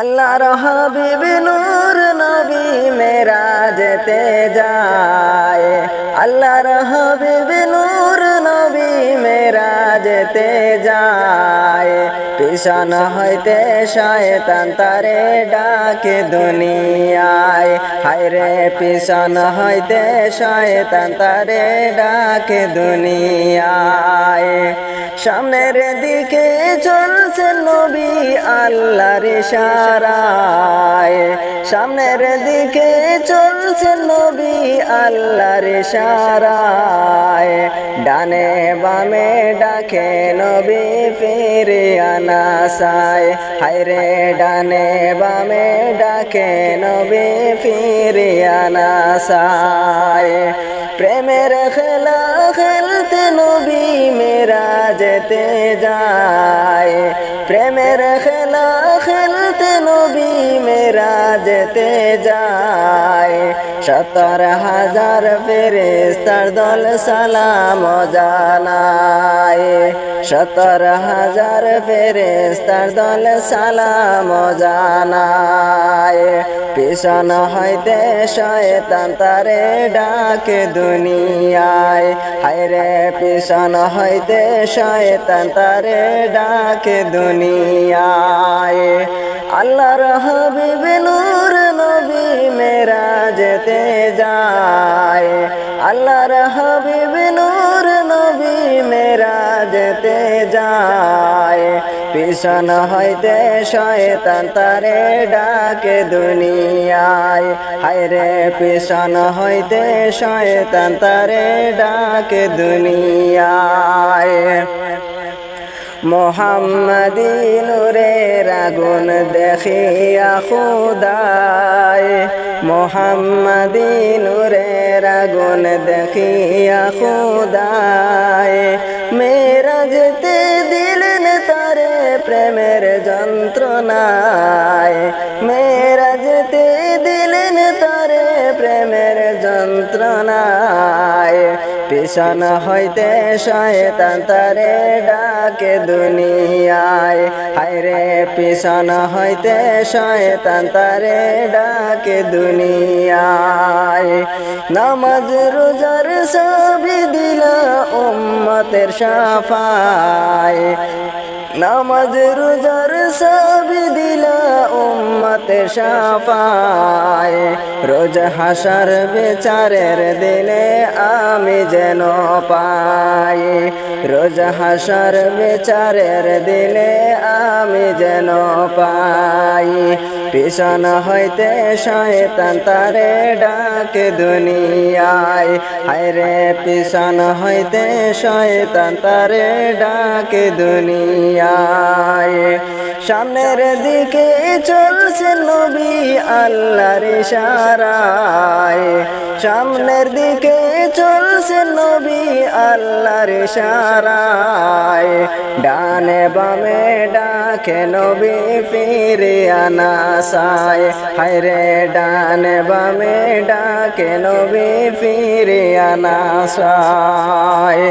আল্লাহর হাবিব নূর নবী মেরা যেতে যায়। আল্লাহর হাবিব নূর পিছন হইতে শয়তান তারে ডাকে দুনিয়ায়। হায়রে পিছন হইতে শয়তান তারে ডাকে দুনিয়ায়। সামনের দিকে চলছে নবী আল্লাহর ইশারায়। সামনের দিকে চলছে নবী আল্লাহর ইশারায়। ডানে বামে ডাকে নবী ফিরে আনাসায়। হায়রে ডানে বামে ডাকে নবী ফিরে আনাসায়। প্রেমের খেলা খেলতে নবী মেরা যেতে যায়। প্রেমের খেলা খেলতে নবী মেরা যেতে যায়। সত্তর হাজার ফেরেস্তার দল সালাম জানায়। সত্তর হাজার ফেরেস্তার দল সালাম জানায়। পিছন হইতে শয়তান তারে ডাকে দুনিয়ায়। হায়রে পিছন হইতে শয়তান তারে ডাকে দুনিয়ায়। আল্লাহর হাবিব নূর নবী মেরা যেতে যায়। পিছন হইতে শয়তান তারে ডাকে দুনিয়ায়। হায়রে পিছন হইতে শয়তান তারে ডাকে দুনিয়ায়। মোহাম্মদী নূরের আগুন দেখিয়া খুদায়। মোহাম্মদী নূরের আগুন দেখিয়া খুদায়। মেরা যেতে দিলেন তারে প্রেমের যন্ত্রণায়। মেরা যেতে দিলেন তারে প্রেমের যন্ত্রণায়। পিছন হইতে শয়তান তারে ডাকে দুনিয়ায়। হায়রে পিছন হইতে শয়তান তারে ডাকে দুনিয়ায়। নামাজ, রোজার সবই দিলা উম্মতের সাফায়। নামাজ, রোজার সবই দিলা উম্মতে সাফায়। রোজ হাসার বেচারের দিনে আমি যেন পাই। রোজ হাসার বেচারের দিনে আমি যেন পাই। পিছন হইতে শয়তান তারে ডাকে দুনিয়ায়। হায়রে পিছন হইতে শয়তান তারে ডাকে দুনিয়ায়। সামনের দিকে চলছে নবী আল্লাহর ইশারায়। সামনের দিকে চলছে নবী আল্লাহর ইশারায়। ডানে বামে ডাকে নবী ফিরে আনাসায় হায়রে ডানে বামে ডাকে নবী ফিরে আনাসায়